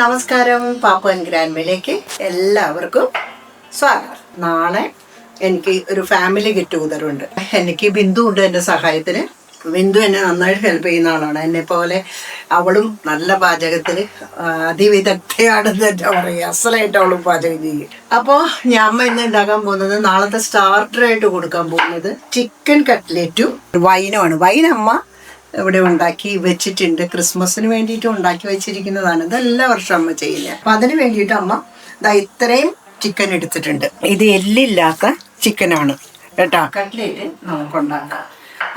നമസ്കാരം. പാപ്പൻ ഗ്രാൻഡ്മയിലേക്ക് എല്ലാവർക്കും സ്വാഗതം. നാളെ എനിക്ക് ഒരു ഫാമിലി ഗെറ്റ് ടുഗതറുണ്ട് എനിക്ക് ബിന്ദു ഉണ്ട് എന്റെ സഹായത്തിന്. ബിന്ദു എന്നെ നന്നായിട്ട് ഹെൽപ്പ് ചെയ്യുന്ന ആളാണ്. എന്നെ പോലെ അവളും നല്ല പാചകത്തിൽ അതിവിദഗ്ധയാണെന്ന് എന്താ പറയുക അസലായിട്ട് അവളും പാചകം ചെയ്യും. അപ്പോൾ ഞാൻ അമ്മ ഇന്ന് ഉണ്ടാക്കാൻ പോകുന്നത് നാളത്തെ സ്റ്റാർട്ടറായിട്ട് കൊടുക്കാൻ പോകുന്നത് ചിക്കൻ കട്ട്ലേറ്റും വൈനുമാണ് വൈൻ അമ്മ ഇവിടെ ഉണ്ടാക്കി വെച്ചിട്ടുണ്ട്. ക്രിസ്മസിന് വേണ്ടിയിട്ട് ഉണ്ടാക്കി വെച്ചിരിക്കുന്നതാണ്. ഇത് എല്ലാ വർഷവും അമ്മ ചെയ്യുന്നത് അപ്പം അതിന് വേണ്ടിയിട്ട് അമ്മ ദാ ഇത്രയും ചിക്കൻ എടുത്തിട്ടുണ്ട്. ഇത് എല്ലില്ലാത്ത ചിക്കനാണ് കേട്ടോ. കട്ട്ലേറ്റ് നമുക്ക് ഉണ്ടാക്കാം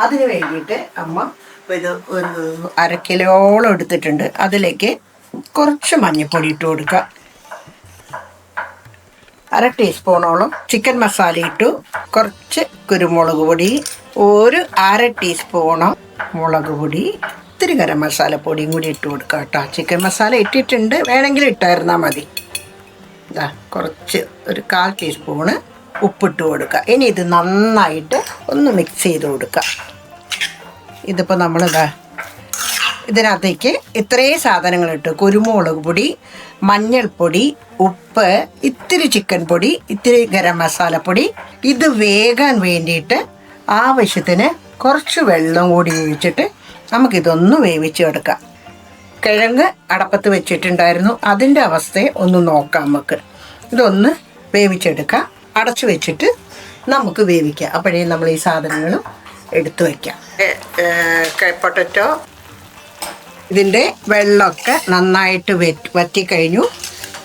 അതിന് വേണ്ടിയിട്ട് അമ്മ ഒരു ഒരു അര കിലോളം എടുത്തിട്ടുണ്ട്. അതിലേക്ക് കുറച്ച് മഞ്ഞൾപ്പൊടി ഇട്ട് കൊടുക്കുക. അര ടീസ്പൂണോളം ചിക്കൻ മസാല ഇട്ടു. കുറച്ച് കുരുമുളക് പൊടി ഒരു അര ടീസ്പൂണ് മുളക് പൊടി ഇത്തിരി ഗരം മസാല പൊടിയും കൂടി ഇട്ട് കൊടുക്കുക കേട്ടോ. ചിക്കൻ മസാല ഇട്ടിട്ടുണ്ട്. വേണമെങ്കിൽ ഇട്ടായിരുന്നാൽ മതി. ഇതാ കുറച്ച് ഒരു കാൽ ടീസ്പൂണ് ഉപ്പിട്ട് കൊടുക്കുക ഇനി ഇത് നന്നായിട്ട് ഒന്ന് മിക്സ് ചെയ്ത് കൊടുക്കുക ഇതിപ്പോൾ നമ്മളിതാ ഇതിനകത്തേക്ക് ഇത്രയും സാധനങ്ങൾ ഇട്ട്. കുരുമുളക് പൊടി മഞ്ഞൾപ്പൊടി ഉപ്പ് ഇത്തിരി ചിക്കൻ പൊടി ഇത്തിരി ഗരം മസാലപ്പൊടി ഇത് വേകാൻ വേണ്ടിയിട്ട് ആവശ്യത്തിന് കുറച്ച് വെള്ളം കൂടി ഒഴിച്ചിട്ട് നമുക്കിതൊന്ന് വേവിച്ചെടുക്കാം. കിഴങ്ങ് അടപ്പത്ത് വെച്ചിട്ടുണ്ടായിരുന്നു. അതിന്റെ അവസ്ഥയെ ഒന്ന് നോക്കാം നമുക്ക്. ഇതൊന്ന് വേവിച്ചെടുക്കാം. അടച്ചു വെച്ചിട്ട് നമുക്ക് വേവിക്കാം. അപ്പോഴേ നമ്മൾ ഈ സാധനങ്ങളും എടുത്തു വയ്ക്കാം. പൊട്ടറ്റോ? ഇതിന്റെ വെള്ളമൊക്കെ നന്നായിട്ട് വെ വറ്റിക്കഴിഞ്ഞു.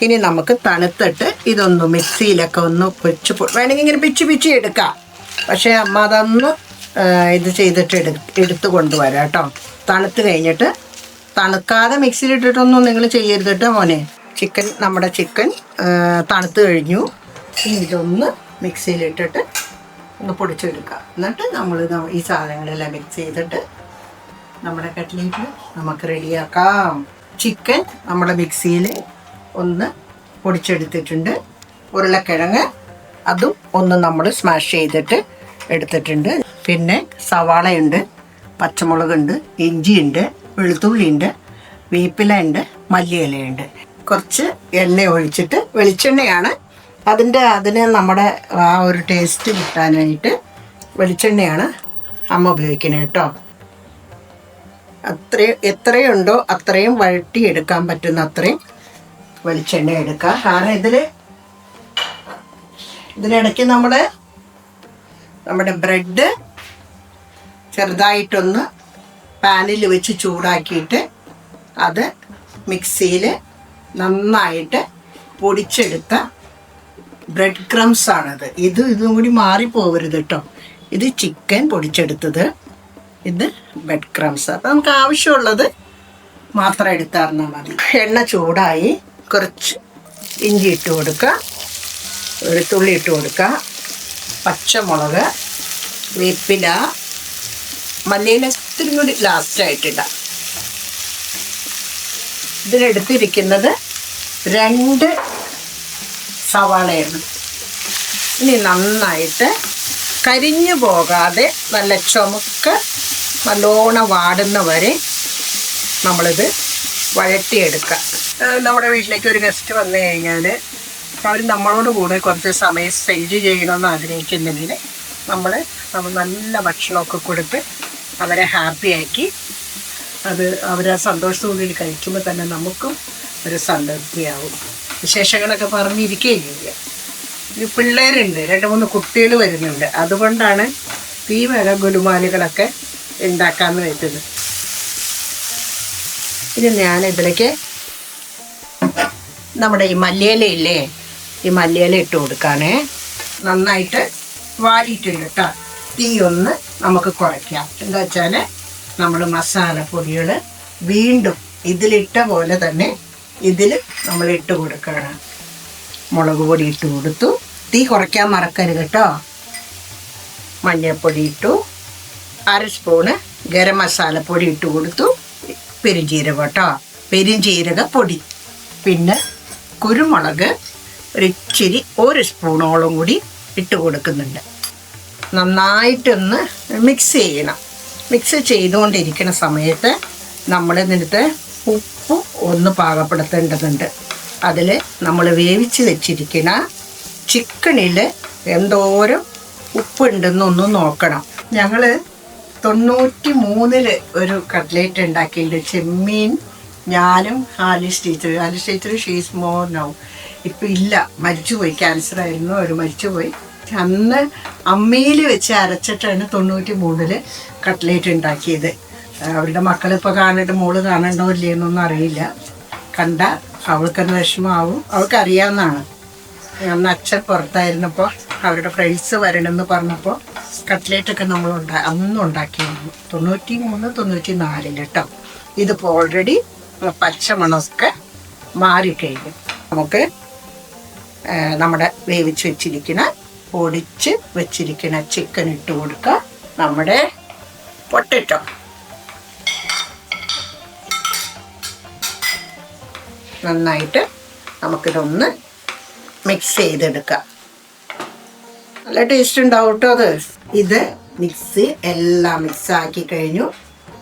ഇനി നമുക്ക് തണുത്തിട്ട് ഇതൊന്ന് മിക്സിയിലൊക്കെ ഒന്ന് പിച്ച് വേണമെങ്കിൽ ഇങ്ങനെ പിച്ച് പിച്ച് എടുക്കാം. പക്ഷേ അമ്മ അതൊന്ന് ഇത് ചെയ്തിട്ട് എടു എടുത്ത് കൊണ്ടുവരാം കേട്ടോ. തണുത്ത് കഴിഞ്ഞിട്ട് തണുക്കാതെ മിക്സിയിലിട്ടിട്ടൊന്നും നിങ്ങൾ ചെയ്യരുത് കേട്ടോ മോനെ. ചിക്കൻ നമ്മുടെ ചിക്കൻ തണുത്ത് കഴിഞ്ഞു. ഇതൊന്ന് മിക്സിയിലിട്ടിട്ട് ഒന്ന് പൊടിച്ചെടുക്കാം എന്നിട്ട് നമ്മൾ ഈ സാധനങ്ങളെല്ലാം മിക്സ് ചെയ്തിട്ട് നമ്മുടെ കട്ട്ലേറ്റ് നമുക്ക് റെഡിയാക്കാം. ചിക്കൻ നമ്മുടെ മിക്സിയിൽ ഒന്ന് പൊടിച്ചെടുത്തിട്ടുണ്ട്. ഉരുളക്കിഴങ്ങ് അതും ഒന്ന് നമ്മൾ സ്മാഷ് ചെയ്തിട്ട് എടുത്തിട്ടുണ്ട്. പിന്നെ സവാളയുണ്ട് പച്ചമുളകുണ്ട് ഇഞ്ചിയുണ്ട് വെളുത്തുള്ളിയുണ്ട് വേപ്പില ഉണ്ട് മല്ലിയിലയുണ്ട്. കുറച്ച് എണ്ണ ഒഴിച്ചിട്ട് വെളിച്ചെണ്ണയാണ്. അതിന്റെ അതിന് നമ്മുടെ ആ ഒരു ടേസ്റ്റ് കിട്ടാനായിട്ട് വെളിച്ചെണ്ണയാണ് അമ്മ ഉപയോഗിക്കുന്നത് കേട്ടോ. അത്ര എത്രയുണ്ടോ അത്രയും വഴട്ടി എടുക്കാൻ പറ്റുന്ന അത്രയും വെളിച്ചെണ്ണ എടുക്കുക കാരണം ഇതിൽ ഇതിനിടയ്ക്ക് നമ്മൾ നമ്മുടെ ബ്രെഡ് ചെറുതായിട്ടൊന്ന് പാനിൽ വെച്ച് ചൂടാക്കിയിട്ട് അത് മിക്സിയിൽ നന്നായിട്ട് പൊടിച്ചെടുത്ത ബ്രെഡ് ക്രംസ് ആണത് ഇത് ഇതും കൂടി മാറിപ്പോവരുത് കേട്ടോ. ഇത് ചിക്കൻ പൊടിച്ചെടുത്തത്. ഇത് ബ്രെഡ് ക്രംസ്. അപ്പം നമുക്ക് ആവശ്യമുള്ളത് മാത്രം എടുത്താർന്നാൽ മതി. എണ്ണ ചൂടായി കുറച്ച് ഇഞ്ചി ഇട്ട് കൊടുക്കുക ഒരു വെളുത്തുള്ളി ഇട്ട് കൊടുക്കുക പച്ചമുളക് വേപ്പില മല്ലിയില ഇത്തിരി കൂടി ലാസ്റ്റായിട്ടിടാം ഇതിലെടുത്തിരിക്കുന്നത് രണ്ട് സവാളയാണ്. ഇനി നന്നായിട്ട് കരിഞ്ഞു പോകാതെ നല്ല ചുമക്ക് നല്ലോണം വാടുന്ന വരെ നമ്മളിത് വഴറ്റിയെടുക്കുക ഏഹ് നമ്മുടെ വീട്ടിലേക്ക് ഒരു ഗസ്റ്റ് വന്നു കഴിഞ്ഞാൽ അവർ നമ്മളോട് കൂടെ കുറച്ച് സമയം സ്പെൻഡ് ചെയ്യണമെന്ന് ആഗ്രഹിക്കുന്നെങ്കിൽ നമ്മൾ നമ്മൾ നല്ല ഭക്ഷണമൊക്കെ കൊടുത്ത് അവരെ ഹാപ്പിയാക്കി അത് അവരെ സന്തോഷത്തോടുകൂടി കഴിക്കുമ്പോൾ തന്നെ നമുക്കും ഒരു സംതൃപ്തിയാവും. വിശേഷങ്ങളൊക്കെ പറഞ്ഞിരിക്കുകയും ചെയ്യുക ഈ പിള്ളേരുണ്ട് രണ്ട് മൂന്ന് കുട്ടികൾ വരുന്നുണ്ട്. അതുകൊണ്ടാണ് ഈ വക ഗുലുമാലുകളൊക്കെ ഉണ്ടാക്കാമെന്ന് വെച്ചത്. ഇനി ഞാൻ ഇതിലേക്ക് നമ്മുടെ ഈ മല്ലിയില ഇല്ലേ ഈ മല്ലിയില ഇട്ട് കൊടുക്കാനേ. നന്നായിട്ട് വാരിയിട്ടുണ്ട് കേട്ടോ. തീ ഒന്ന് നമുക്ക് കുറയ്ക്കാം. എന്താ വെച്ചാൽ നമ്മൾ മസാല മസാലപ്പൊടികൾ വീണ്ടും ഇതിലിട്ട പോലെ തന്നെ ഇതിൽ നമ്മൾ ഇട്ട് കൊടുക്കണം. മുളക് പൊടി ഇട്ട് കൊടുത്തു. തീ കുറയ്ക്കാൻ മറക്കരുത് കേട്ടോ. മഞ്ഞൾപ്പൊടി ഇട്ടു. അര സ്പൂണ് ഗരം മസാലപ്പൊടി ഇട്ട് കൊടുത്തു. പെരുംജീരകം കേട്ടോ. പെരുംജീരക പൊടി. പിന്നെ കുരുമുളക് ഒരു ഇച്ചിരി ഒരു സ്പൂണോളം കൂടി ഇട്ട് കൊടുക്കുന്നുണ്ട്. നന്നായിട്ടൊന്ന് മിക്സ് ചെയ്യണം. മിക്സ് ചെയ്തുകൊണ്ടിരിക്കുന്ന സമയത്ത് നമ്മൾ ഇതിനകത്ത് ഉപ്പ് ഒന്ന് പാകപ്പെടുത്തേണ്ടതുണ്ട്. അതിൽ നമ്മൾ വേവിച്ച് വെച്ചിരിക്കുന്ന ചിക്കനിൽ എന്തോരം ഉപ്പുണ്ടെന്നൊന്ന് നോക്കണം. ഞങ്ങൾ തൊണ്ണൂറ്റി മൂന്നിൽ ഒരു കട്ട്ലേറ്റ് ഉണ്ടാക്കിയിട്ടുണ്ട്. ചെമ്മീൻ ഞാനും Halis teacher. Halis teacher she's more now. ഇപ്പം ഇല്ല. മരിച്ചുപോയി. ക്യാൻസർ ആയിരുന്നു. അവർ മരിച്ചുപോയി. അന്ന് അമ്മയിൽ വെച്ച് അരച്ചിട്ടാണ് തൊണ്ണൂറ്റി മൂന്നിൽ കട്ട്ലേറ്റ് ഉണ്ടാക്കിയത്. അവരുടെ മക്കളിപ്പോൾ കാണിട്ട് മോൾ കാണണ്ടോ ഇല്ലയെന്നൊന്നും അറിയില്ല. കണ്ട അവൾക്കൊരു വിഷമാവും അവൾക്കറിയാവുന്നതാണ്. അന്ന് അച്ഛൻ പുറത്തായിരുന്നപ്പോൾ അവരുടെ ഫ്രണ്ട്സ് വരണമെന്ന് പറഞ്ഞപ്പോൾ കട്ട്ലേറ്റൊക്കെ നമ്മൾ ഉണ്ടാ അന്ന് ഉണ്ടാക്കിയിരുന്നു. തൊണ്ണൂറ്റി മൂന്ന് തൊണ്ണൂറ്റി നാലിൽ കേട്ടോ ഇതിപ്പോൾ ഓൾറെഡി പച്ചമണമൊക്കെ മാറിക്കഴിഞ്ഞു. നമുക്ക് നമ്മുടെ വേവിച്ച് വെച്ചിരിക്കുന്ന പൊടിച്ച് വെച്ചിരിക്കുന്ന ചിക്കൻ ഇട്ട് കൊടുക്കുക നമ്മുടെ പൊട്ടറ്റോ. നന്നായിട്ട് നമുക്കിതൊന്ന് മിക്സ് ചെയ്തെടുക്കാം. നല്ല ടേസ്റ്റ് ഉണ്ടാവും കേട്ടോ അത്. ഇത് മിക്സ് എല്ലാം മിക്സ് ആക്കി കഴിഞ്ഞു.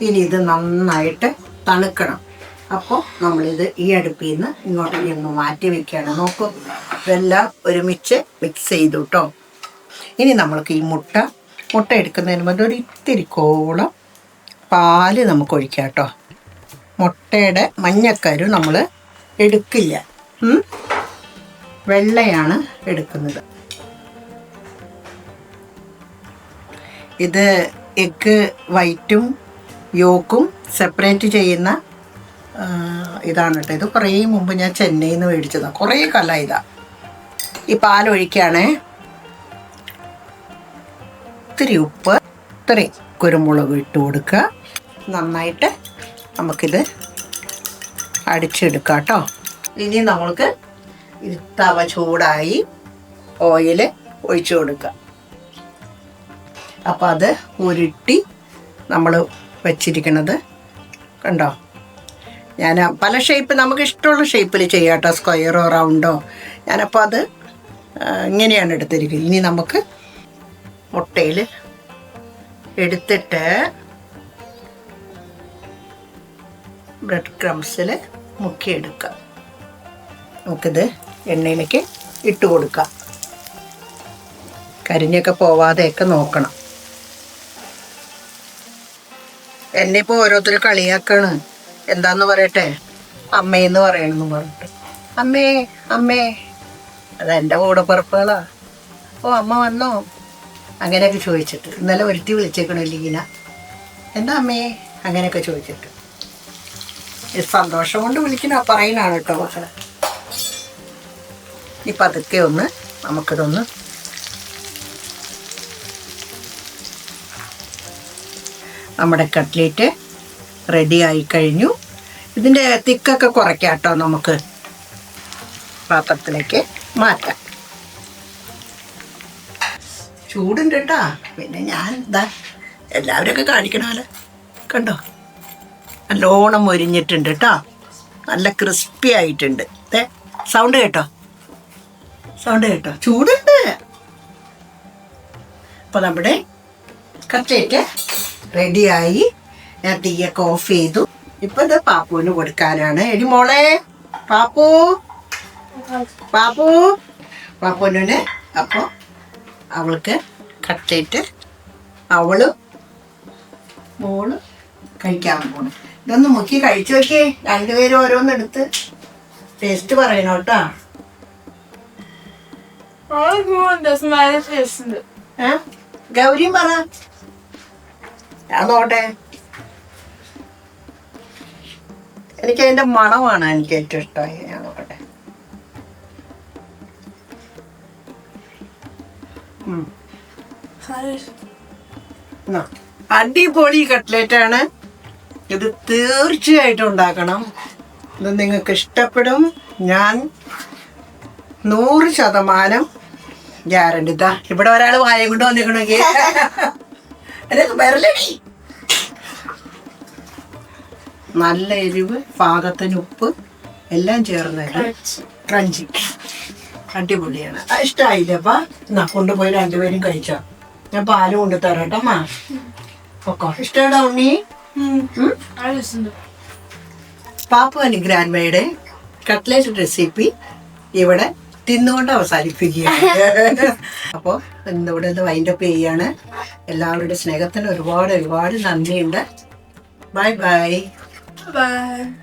ഇനി ഇത് നന്നായിട്ട് തണുക്കണം. അപ്പോൾ നമ്മളിത് ഈ അടുപ്പിൽ നിന്ന് ഇങ്ങോട്ടേക്ക് ഒന്ന് മാറ്റി വെക്കുകയാണ് നോക്കൂ ഇതെല്ലാം ഒരുമിച്ച് മിക്സ് ചെയ്തു കേട്ടോ ഇനി നമ്മൾക്ക് ഈ മുട്ട മുട്ട എടുക്കുന്നതിന് മുമ്പ് ഒരു ഇത്തിരി കോളം പാൽ നമുക്ക് ഒഴിക്കാം കേട്ടോ മുട്ടയുടെ മഞ്ഞക്കരു നമ്മൾ എടുക്കില്ല? വെള്ളയാണ് എടുക്കുന്നത്. ഇത് എഗ് വൈറ്റും യോക്കും സെപ്പറേറ്റ് ചെയ്യുന്ന ഇതാണ് കേട്ടോ ഇത് കുറേ മുമ്പ് ഞാൻ ചെന്നൈയിൽ നിന്ന് മേടിച്ചതാണ് കുറേ കാലം ഇതാ. ഈ പാലൊഴിക്കുകയാണേ ഇത്തിരി ഉപ്പ് ഇത്തിരി കുരുമുളക് ഇട്ട് കൊടുക്കുക. നന്നായിട്ട് നമുക്കിത് അടിച്ചെടുക്കാം കേട്ടോ ഇനി നമ്മൾക്ക് ഇത് തവ ചൂടായി ഓയിൽ ഒഴിച്ചു കൊടുക്കുക അപ്പോൾ അത് ഉരുട്ടി നമ്മൾ വെച്ചിരിക്കുന്നത് കണ്ടോ? ഞാൻ പല ഷേപ്പ് നമുക്ക് ഇഷ്ടമുള്ള ഷേപ്പിൽ ചെയ്യാം കേട്ടോ സ്ക്വയറോ റൗണ്ടോ ഞാനപ്പോൾ അത് ഇങ്ങനെയാണ് എടുത്തിരിക്കുന്നത്. ഇനി നമുക്ക് മുട്ടയിൽ എടുത്തിട്ട് ബ്രെഡ് ക്രംസിൽ മുക്കിയെടുക്കാം. നമുക്കിത് എണ്ണയിലേക്ക് ഇട്ട് കൊടുക്കാം. കരിഞ്ഞൊക്കെ പോവാതെയൊക്കെ നോക്കണം. എന്നെ ഇപ്പോൾ ഓരോരുത്തർ കളിയാക്കാണ്. എന്താന്ന് പറയട്ടെ? അമ്മയെന്ന് പറയണമെന്ന് പറഞ്ഞിട്ട്. അമ്മേ അമ്മേ അത് എന്റെ കൂടെ പുറപ്പുകളാ. ഓ അമ്മ വന്നോ? അങ്ങനെയൊക്കെ ചോദിച്ചിട്ട്. ഇന്നലെ ഒരുത്തി വിളിച്ചേക്കണു ലീന. എന്താ അമ്മേ? അങ്ങനെയൊക്കെ ചോദിച്ചിട്ട്. സന്തോഷം കൊണ്ട് വിളിക്കണ? പറയുന്നതാണ് കേട്ടോ മക്കളെ. ഈ പതുക്കെ ഒന്ന് നമുക്കിതൊന്ന് നമ്മുടെ കട്ട്ലേറ്റ് റെഡി ആയി കഴിഞ്ഞു. ഇതിന്റെ തിക്കൊക്കെ കുറയ്ക്കാം കേട്ടോ നമുക്ക് പാത്രത്തിലേക്ക് മാറ്റാം. ചൂടുണ്ട് കേട്ടാ പിന്നെ ഞാൻ ഇതാ എല്ലാവരൊക്കെ കാണിക്കണമല്ലോ. കണ്ടോ? നല്ലോണം മൊരിഞ്ഞിട്ടുണ്ട് കേട്ടോ നല്ല ക്രിസ്പി ആയിട്ടുണ്ട്. ഏ സൗണ്ട് കേട്ടോ? സൗണ്ട് കേട്ടോ? ചൂടുണ്ട്. അപ്പോൾ നമ്മുടെ കട്ട്ലേറ്റ് റെഡിയായി. ഞാൻ തീയൊക്കെ ഓഫ് ചെയ്തു ഇപ്പൊ ഇത് പാപ്പുവിന് കൊടുക്കാനാണ്. എടി മോളെ പാപ്പു. പാപ്പു. പാപ്പുവിന് അപ്പോൾ അവൾക്ക് കട്ടിട്ട് അവൾ മോൾ കഴിക്കാൻ പോണു. ഇതൊന്ന് മുക്കി കഴിച്ചു നോക്കിയേ. രണ്ടുപേരും ഓരോന്നെടുത്ത് ടേസ്റ്റ് പറയണം കേട്ടോ. ഗൗരിയും പറ. ഞാൻ നോട്ടെ എനിക്ക് അതിന്റെ മണമാണ് എനിക്ക് ഏറ്റവും ഇഷ്ടമായി ഞാൻ നോക്കട്ടെ അടിപൊളി കട്ട്ലേറ്റ് ആണ് ഇത് തീർച്ചയായിട്ടും ഉണ്ടാക്കണം. ഇത് നിങ്ങൾക്ക് ഇഷ്ടപ്പെടും. ഞാൻ നൂറ് ശതമാനം ഗ്യാരണ്ടി. ഇതാ ഇവിടെ ഒരാൾ വായ കൊണ്ട് വന്നിക്കണമെങ്കിൽ വരലടി. നല്ല എരിവ് പാകത്തിന് ഉപ്പ് എല്ലാം ചേർന്ന് ക്രഞ്ചി. അടിപൊളിയാണ്. ആ, ഇഷ്ടായില്ലപ്പാ എന്നാ കൊണ്ടുപോയി രണ്ടുപേരും കഴിച്ചോ. ഞാൻ പാൽ കൊണ്ടു തരാട്ടോ മാ. ഓക്കോ പൊക്കോ. ഇഷ്ടമാടാ ഉണ്ണി? പാപ്പു അനി ഗ്രാൻഡ്മയുടെ കട്ട്ലേറ്റ് റെസിപ്പി ഇവിടെ തിന്നുകൊണ്ട് അവസാനിപ്പിക്കുകയാണ്. അപ്പോൾ ഇന്നിവിടെ നിന്ന് വൈൻഡപ്പ് ചെയ്യാണ്. എല്ലാവരുടെ സ്നേഹത്തിന് ഒരുപാട് ഒരുപാട് നന്ദിയുണ്ട്. Bye bye Bye.